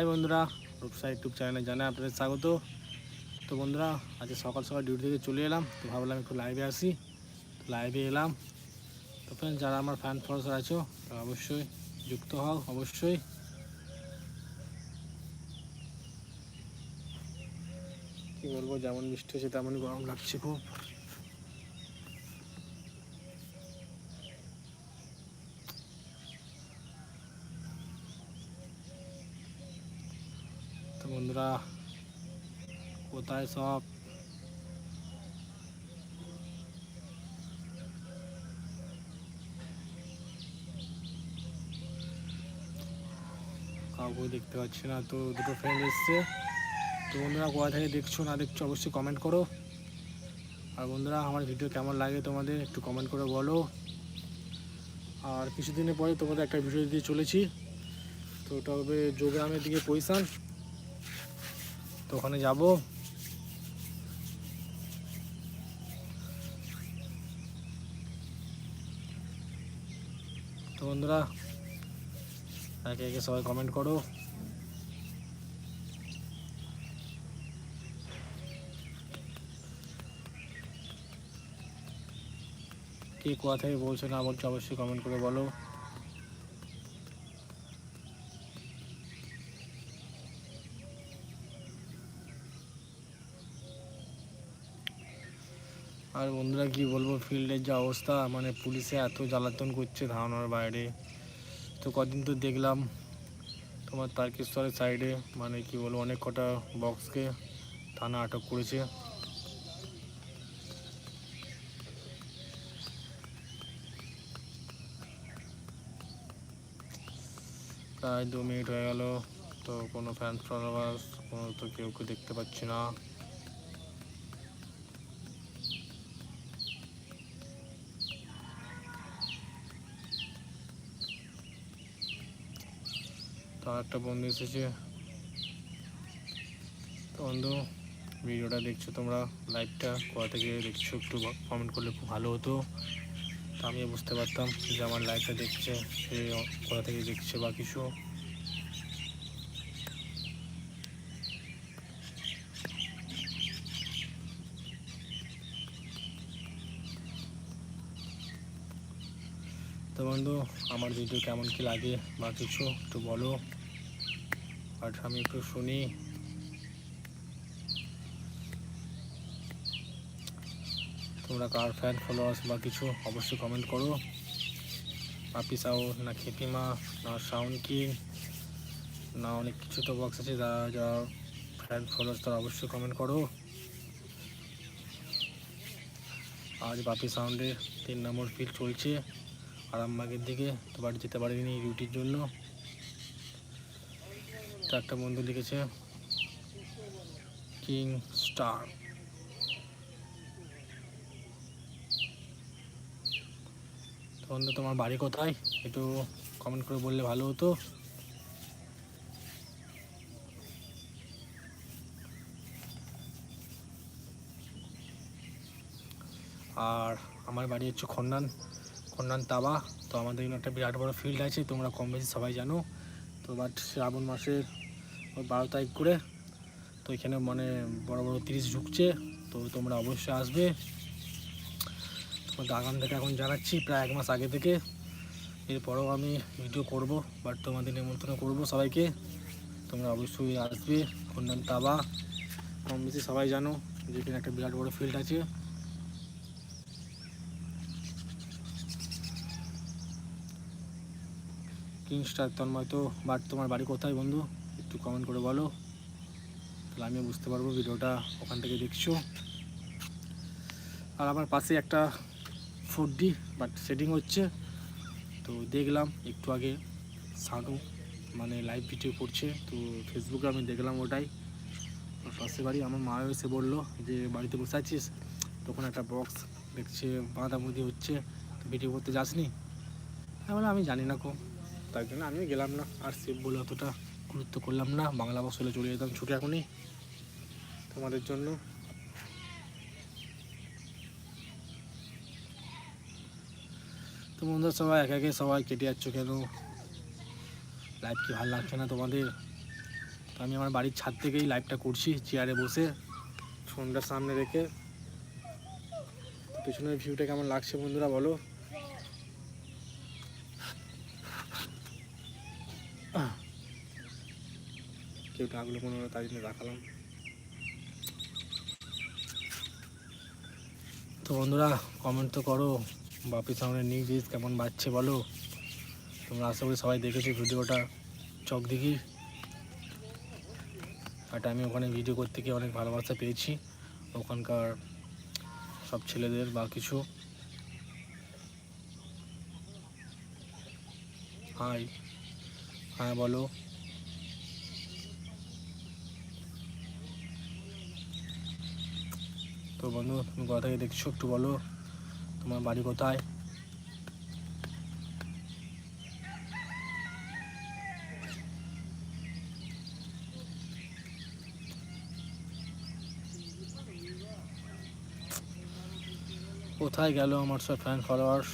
High বন্ধুরা। Rupsa YouTube চ্যানেলে জানাই আপনাদের স্বাগত। তো বন্ধুরা, আজকে সকাল সকাল ডিউটি থেকে চলে এলাম। তো ভাবলাম একটু লাইভে আসি। তো লাইভে এলাম। তো ফ্রেন্ড যারা আমার ফ্যান ফলোয়ার আছো, তারা অবশ্যই যুক্ত হও, অবশ্যই। কী বলব, যেমন বৃষ্টি হচ্ছে তেমনই গরম লাগছে খুব তো বন্ধুরা, কোথায় সব? কাউকে দেখতে পাচ্ছি না, তো দুটো ফ্রেন্ড এসছে। তো বন্ধুরা, কোথা থেকে দেখছ না দেখছ অবশ্যই কমেন্ট করো। আর বন্ধুরা, আমার ভিডিও কেমন লাগে তোমাদের একটু কমেন্ট করে বলো। আর কিছুদিনের পরে তোমাদের একটা ভিডিও দিয়ে চলেছি। তো ওটা হবে যোগ্রামের দিকে পজিশান তো ওখানে যাব। তো বন্ধুরা, একে একে সবাই কমেন্ট করো। কে কোথা থেকে বলছো না বলছো অবশ্যই কমেন্ট করে বলো। আর বন্ধুরা কি বলব, ফিল্ডের যে অবস্থা মানে পুলিশে এত জ্বালাতন করছে ধারণার বাইরে। তো কদিন তো দেখলাম তোমার তারকেশ্বরের সাইডে মানে কি বলব, অনেক কটা বক্সকে থানা আটক করেছে। প্রায় দু মিনিট হয়ে গেল, তো কোনো ফ্যান ফলোয়ার্স কোনো তো কেউ কেউ দেখতে পাচ্ছি না। একটা বন্ধু এসেছে। তো বন্ধু, ভিডিওটা দেখছ তোমরা লাইভটা কোথা থেকে দেখছ একটু কমেন্ট করলে খুব ভালো হতো। তো আমিও বুঝতে পারতাম যে আমার লাইভটা দেখছে, সে কোথা থেকে দেখছে বা কিছু। তো বন্ধু, আমার ভিডিও কেমন কি লাগে বা কিছু একটু বলো। আর আমি একটু শুনি। তোমরা কার ফ্যান ফলোয়ার্স বা কিছু অবশ্যই কমেন্ট করো। পাপি সাউ না খেপিমা না সাউন্ড কিং না অনেক কিছু তো বক্স আছে, যারা যারা ফ্যান ফলোয়ার্স তারা অবশ্যই কমেন্ট করো। আজ বাপি সাউন্ডে তিন নম্বর ফিল্ড চলছে আরামবাগের দিকে তো বাড়ি যেতে পারিনি ডিউটির জন্য। তো একটা বন্ধু লিখেছে, কিং স্টার। বন্ধু, তোমার বাড়ি কোথায়? একটু কমেন্ট করে বললে ভালো হতো। আর আমার বাড়ি হচ্ছে খন্নান খন্নান তাবা। তো আমাদের এখানে একটা বিরাট বড় ফিল্ড আছে, তোমরা কম বেশি সবাই জানো। তো বাট শ্রাবণ মাসের ওই বারো তারিখ করে। তো এখানে মানে বড় বড় তিরিশ ঢুকছে। তো তোমরা অবশ্যই আসবে। তোমাদের আগাম থেকে এখন জানাচ্ছি, প্রায় এক মাস আগে থেকে। এরপরেও আমি ভিডিও করব বাট তোমাদের নিমন্ত্রণ করব সবাইকে। তোমরা অবশ্যই আসবে খন্নান তাবা। কম বেশি সবাই জানো যেখানে একটা বিরাট বড় ফিল্ড আছে। কিং স্টার তন্ময় তো বাট তোমার বাড়ি কোথায় বন্ধু? একটু কমেন্ট করে বলো। তাহলে আমিও বুঝতে পারব ভিডিওটা, ওখান থেকে দেখছ। আর আমার পাশে একটা ফোর ডি বাট সেটিং হচ্ছে। তো দেখলাম একটু আগে সানু মানে লাইভ ভিডিও করছে, তো ফেসবুকে আমি দেখলাম ওটাই। পাশে বাড়ি, আমার মা এসে বলল যে, বাড়িতে বসে আছিস? তখন একটা বক্স দেখছে বাঁধাবুঁধি হচ্ছে। ভিডিও করতে যাসনি? আমি আমি জানি না কো তার জন্য আমিও গেলাম না, আর সেভ বলে অতটা গুরুত্ব করলাম না, বাংলা বক্স হলে চলে যেতাম ছুটে এখনই। তোমাদের জন্য। তো বন্ধুরা, সবাই একে একে সবাই কেটে যাচ্ছ কেন? লাইভ কি ভালো লাগছে না তোমাদের? তো আমি আমার বাড়ির ছাদ থেকেই লাইভটা করছি চেয়ারে বসে ফোনটা সামনে রেখে। পেছনের ভিউটা কেমন লাগছে বন্ধুরা বলো? কেউ ডাকলো মনে হলো, তাই জন্য রাখালাম তো বন্ধুরা কমেন্ট তো করো বাপি সামনে নিউজ কেমন বাজছে বলো। তোমরা আশা করি সবাই দেখেছ ভিডিওটা, চক দেখি। বাট আমি ওখানে ভিডিও করতে গিয়ে অনেক ভালোবাসা পেয়েছি, ওখানকার সব ছেলেদের বা কিছু। হাই হ্যাঁ বলো। তো বন্ধু, তুমি কোথা থেকে দেখছ একটু বলো। তোমার বাড়ি কোথায়? কোথায় গেল আমার সব ফ্যান ফলোয়ার্স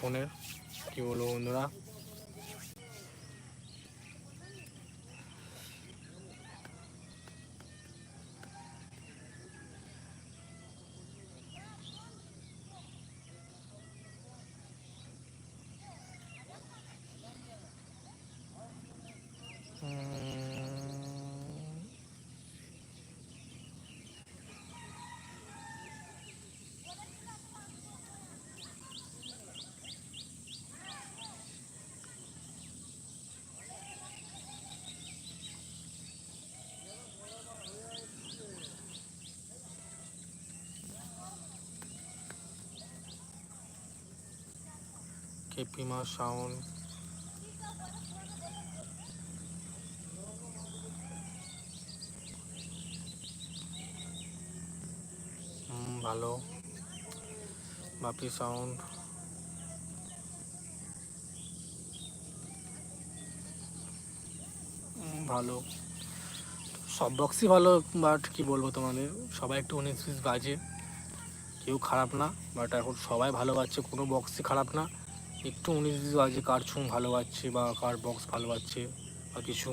ফোনের কেপিমা সাউন্ড হুম, ভালো। বাপি সাউন্ড ভালো। সব বক্সই ভালো বাট কি বলব তোমাদের? সবাই একটু উনিশ বাজে। কেউ খারাপ না বাট এখন সবাই ভালো বাজছে কোনো বক্সই খারাপ না। একটু উনিশ বিশ বাজে কার ছুঁ ভালো বাজছে বা কার বক্স ভালো বাজছে বা কিছু।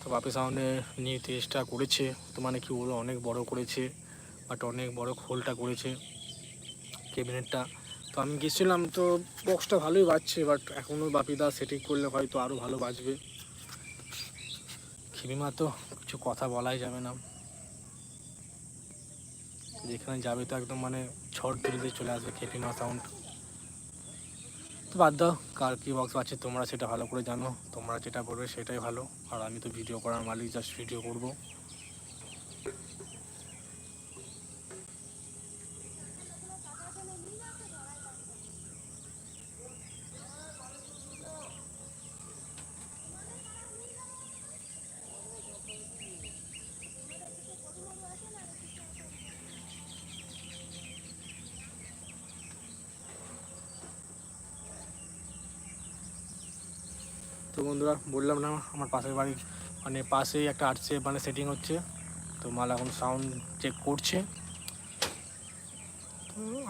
তো বাপি সাউন্ডে নিয়ে টেস্টটা করেছে, তো মানে কি বলব, অনেক বড় করেছে বাট অনেক বড় খোলটা করেছে ক্যাবিনেটটা তো আমি গেছিলাম, তো বক্সটা ভালোই বাজছে বাট এখনও বাপিদা সেটিং করলে হয়তো আরও ভালো বাজবে। খিমিমা তো কিছু কথা বলাই যাবে না। যেখানে যাবে তো একদম মানে ঝড় তুলিতে চলে আসবে খেপিমা সাউন্ড তো বাদ দাও, কার কী বক্স আছে তোমরা সেটা ভালো করে জানো, তোমরা যেটা করবে সেটাই ভালো। আর আমি তো ভিডিও করার মালিক জাস্ট ভিডিও করব। তো বন্ধুরা, বললাম না, আমার পাশের বাড়ির মানে পাশেই একটা আর্টসে মানে সেটিং হচ্ছে। তো মাল এখন সাউন্ড চেক করছে।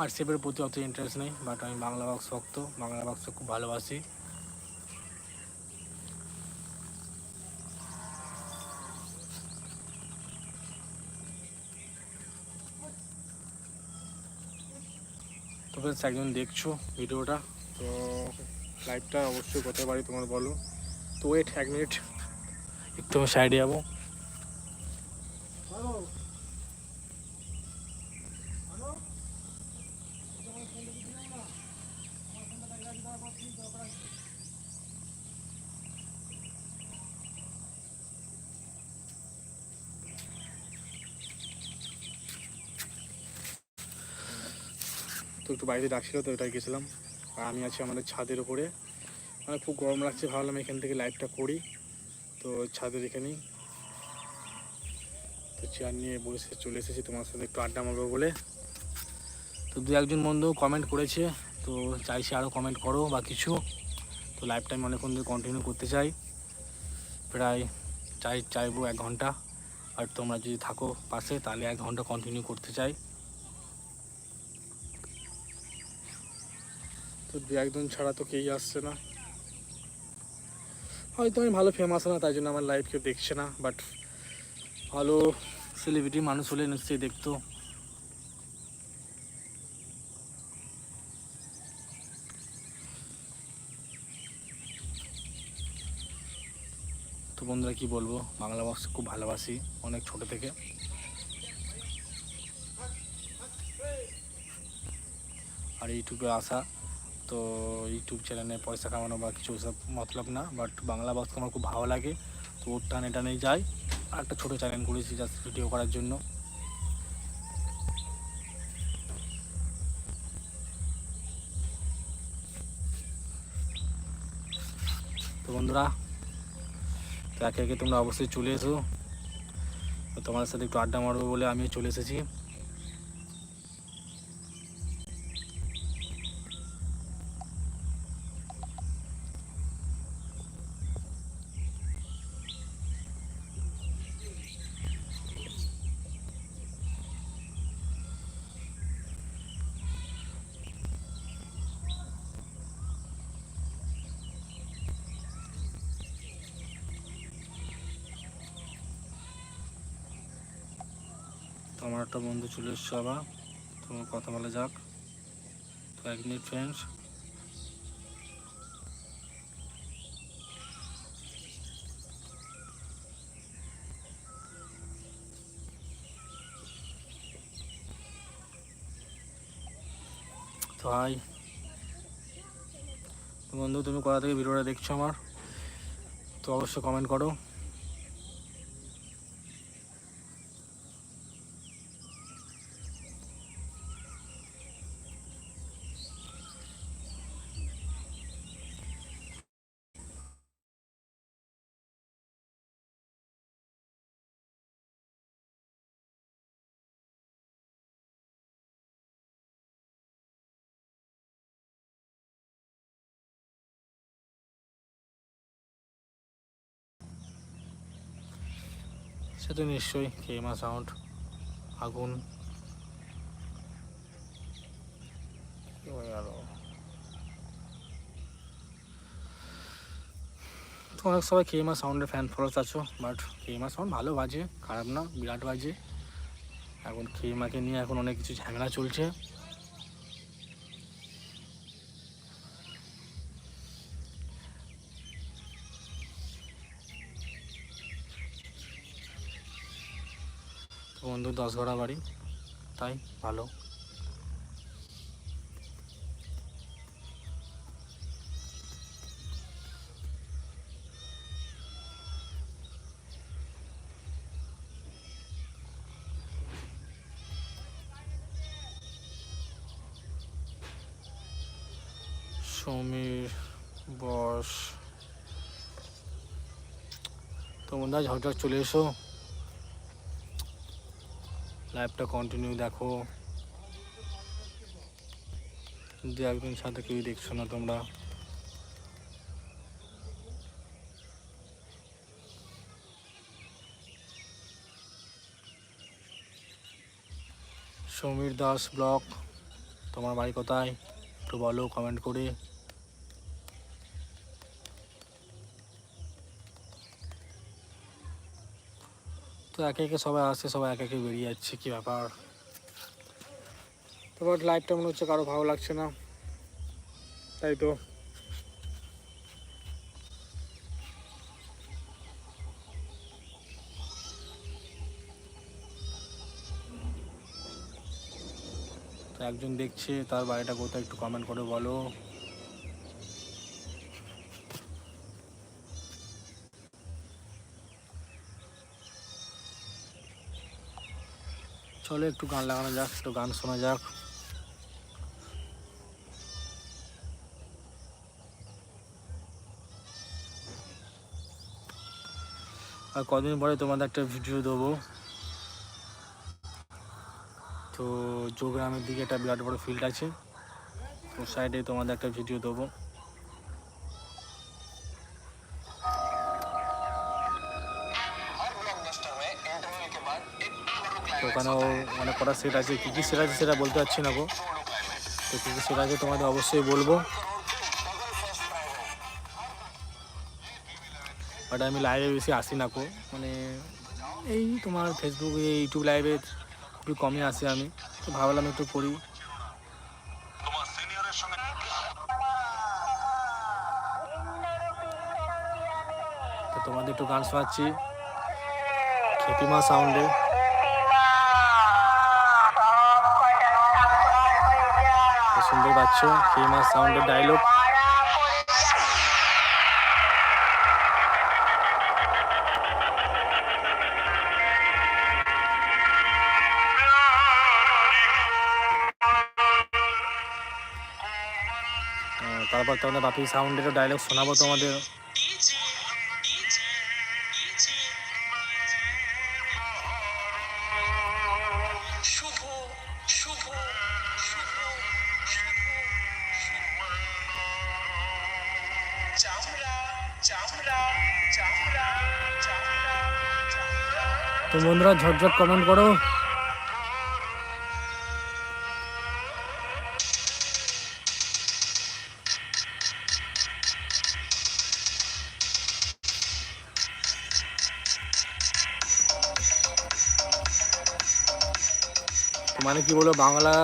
আর্টসেপের প্রতি অত ইন্টারেস্ট নেই বাট আমি বাংলা বক্স ভক্ত, বাংলা বক্স খুব ভালোবাসি। তো একজন দেখছ ভিডিওটা তো লাইভটা অবশ্যই কোথায় বাড়ি তোমার বলো। তো ওয়েট এক মিনিট একটু আমি সাইডে যাব। তো একটু বাইরে ডাকছিল তো ওটাই গেছিলাম। আর আমি আছি আমাদের ছাদের উপরে। মানে খুব গরম লাগছে, ভাবলাম এখান থেকে লাইভটা করি। তো ছাদের এখানেই। তো চেয়ার নিয়ে বসে চলে এসেছি, তোমার সাথে একটু আড্ডা মারবো বলে। তো দু একজন বন্ধু কমেন্ট করেছে, তো চাইছি আরও কমেন্ট করো বা কিছু। তো লাইফ টাইম অনেকক্ষণ ধরে কন্টিনিউ করতে চাই। প্রায় চাই, চাইব এক ঘণ্টা। আর তোমরা যদি থাকো পাশে, তাহলে এক ঘণ্টা কন্টিনিউ করতে চাই। তো দু একজন ছাড়া তো কেউই আসছে না। হয়তো আমি ভালো ফেমাস না তাই জন্য আমার লাইভ কেউ দেখছে না বাট ভালো সেলিব্রিটি মানুষ হলে নিশ্চয়ই দেখতো। তো বন্ধুরা, কি বলব? বাংলা বক্স খুব ভালোবাসি, অনেক ছোট থেকে। আর ইউটিউবে আসা তো ইউটিউব চ্যানেলে পয়সা কামানো বা কিছু ওসব মতলব না বাট বাংলা বক্স আমার খুব ভালো লাগে। তো ওর টানে টানে যাই। আর একটা ছোটো চ্যানেল করেছি জাস্ট ভিডিও করার জন্য। তো বন্ধুরা, তো একে একে তোমরা অবশ্যই চলে এসো। তো তোমাদের সাথে একটু আড্ডা মারবো বলে আমিও চলে এসেছি। একটা বন্ধু চলে এসছে আবার। তো কথা বলা যাক। তো এক মিনিট ফ্রেন্ডস তো হাই বন্ধু, তুমি কোথা থেকে ভিডিওটা দেখছ আমার? তো অবশ্যই কমেন্ট করো। তো নিশ্চয়ই কেমা সাউন্ড আগুন। অনেক সবাই কেমা সাউন্ডের ফ্যান ফলোস আছো বাট কেমা সাউন্ড ভালো বাজে, খারাপ না, বিরাট বাজে। এখন কেমাকে নিয়ে এখন অনেক কিছু ঝামেলা চলছে। বন্ধু দশ ঘোড়া বাড়ি। তাই ভালো। সমীর বস। তো বন্ধুরা ঝটঝট চলে এসো। লাইভটা কন্টিনিউ দেখো। দু একদিন সাথে কেউ দেখছ না তোমরা। সমীর দাস ব্লক তোমার বাড়ি কোথায়? একটু বলো কমেন্ট করে। তো একে একে সবাই আসছে, সবাই একে একে বেরিয়ে যাচ্ছে, কী ব্যাপার? তো বাট লাইভটা মনে হচ্ছে কারও ভালো লাগছে না। তাই তো। একজন দেখছে, তার বাড়িটা কোথায় একটু কমেন্ট করে বলো। চলো একটু গান লাগানো যাক, একটু গান শোনা যাক। আর কদিন পরে তোমাদের একটা ভিডিও দেবো। তো যোগগ্রামের দিকে একটা বিরাট বড় ফিল্ড আছে, তো সাইডে তোমাদের একটা ভিডিও দেবো। ওখানেও অনেক কটা সেট আছে? কী কী সেট আছে সেটা বলতে পারছি না গো। তো কী কী সেট আছে তোমাদের অবশ্যই বলব। বাট আমি লাইভে বেশি আসি না কো মানে এই তোমার ফেসবুকে ইউটিউব লাইভে একটু কমই আসি আমি। তো ভাবলাম একটু করি। তোমাদের একটু গান শোনাচ্ছি। খেপিমা সাউন্ডে শুনতে পাচ্ছ ফেমাস সাউন্ডের ডায়লগ তারপর তোমাদের বাপি সাউন্ডেরও ডায়লগ শোনাবো তোমাদের। তো বন্ধুরা ঝটঝট কমেন্ট করো। মানে কি বলো বাংলা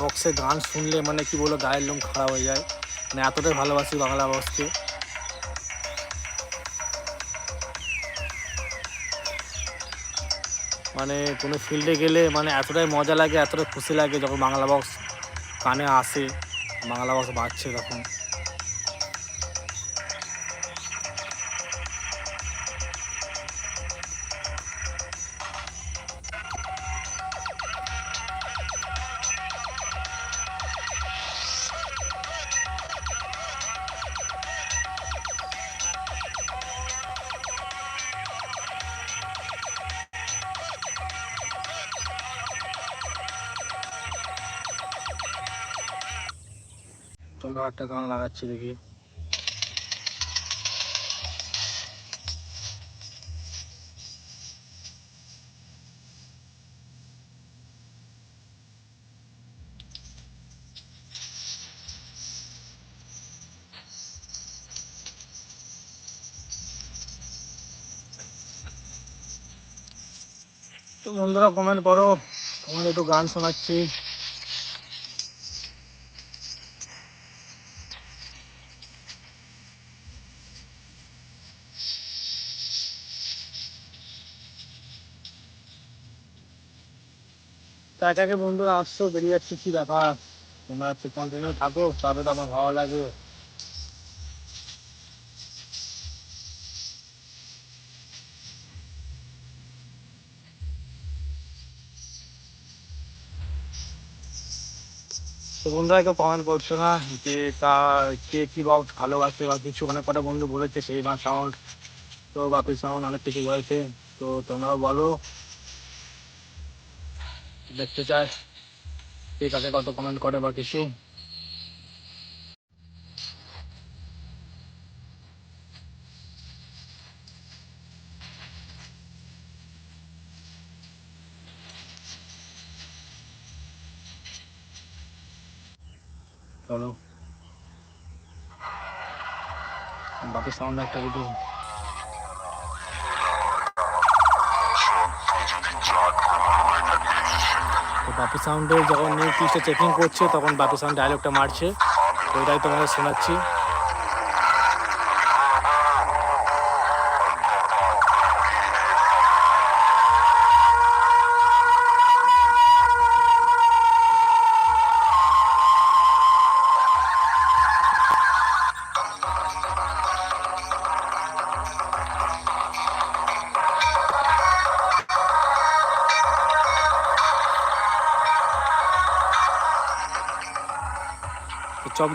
বক্সে গান শুনলে মানে কি বলো গায়ের লোম খারাপ হয়ে যায়। মানে এতটাই ভালোবাসি বাংলা বক্সকে মানে কোনো ফিল্ডে গেলে মানে এতটাই মজা লাগে, এতটাই খুশি লাগে যখন বাংলা বক্স কানে আসে, বাংলা বক্স বাজছে তখন। একটা গান লাগাচ্ছি দেখি। তো বন্ধুরা কমেন্ট করো। তোমাদের একটু গান শোনাচ্ছি। তা একাকে বন্ধুরা, আসছো, বেরিয়ে যাচ্ছে, কি ব্যাপার? তোমরা একটু কন্টিনিউ থাকো তবে তো আমার ভালো লাগে তো বন্ধুরা, কেউ কমেন্ট করছ না যে তা, কে কি বক্স ভালোবাসে বা কিছু? অনেক কটা বন্ধু বলেছে সেই বা সাউন্ড তো বাপি সাউন্ড অনেক কিছু বলেছে। তো তোমরাও বলো। দেখতে চাই কে কাকে কত কমেন্ট করে বা কিছু। চলো। বাকি সাউন্ড একটা ভিডিও বাপি সাউন্ডের যখন নিউ পিসটা চেকিং করছে, তখন বাপি সাউন্ড ডায়লগটা মারছে। ওইটাই তোমাদের শোনাচ্ছি।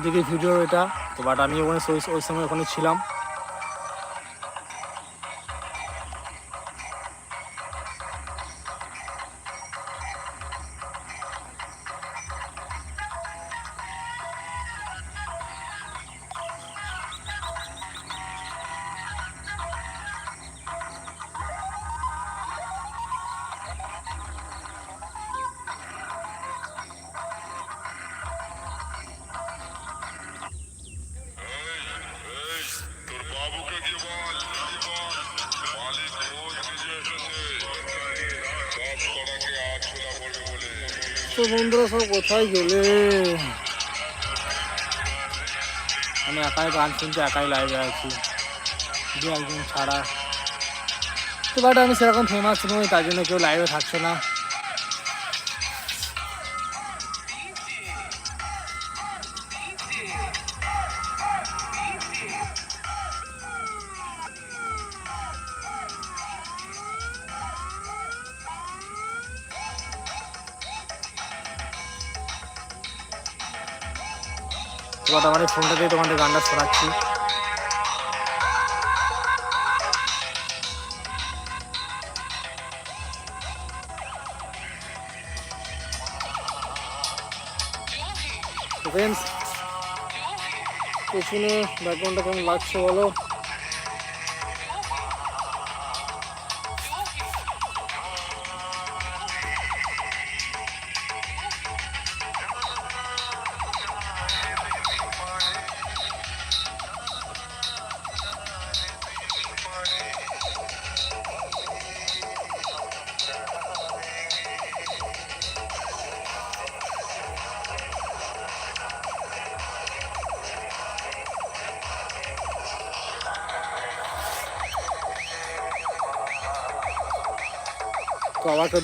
দিকে ভিডিও এটা। তো বাট আমি ওখানে ওই সময় ওখানে ছিলাম। তো বন্ধুরা সব কোথায় গেলে আমি একাই গান শুনছি একাই লাইভে আছি দু একজন ছাড়া তো বাট আমি সেরকম ফেমাস নই তার জন্য কেউ লাইভে থাকছে না ফোনটা দিয়ে তোমাদের গানটা শোনাচ্ছি। ফ্রেন্ডস পেছনে ব্যাকগ্রাউন্ডটা কেমন লাগছে বলো?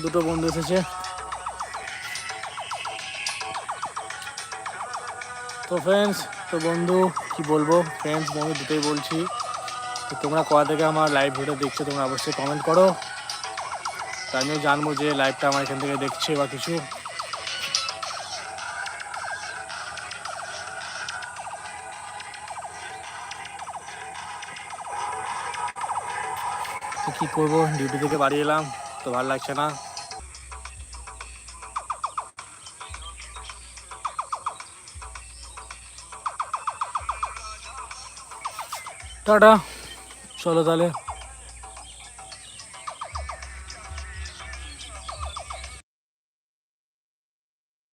দুটো বন্ধু এসেছে। তো ফ্রেন্ডস তো বন্ধু, কি বলব? ফ্রেন্ডস বন্ধু দুটোই বলছি। তো তোমরা কোথা থেকে আমার লাইভ ভিডিও দেখছ, তোমরা অবশ্যই কমেন্ট করো। তা আমিও জানব যে লাইভটা আমার এখান থেকে দেখছে বা কিছু। কী করব? ডিউটি থেকে বাড়ি এলাম। তো ভালো লাগছে না। টাটা চলো তাহলে।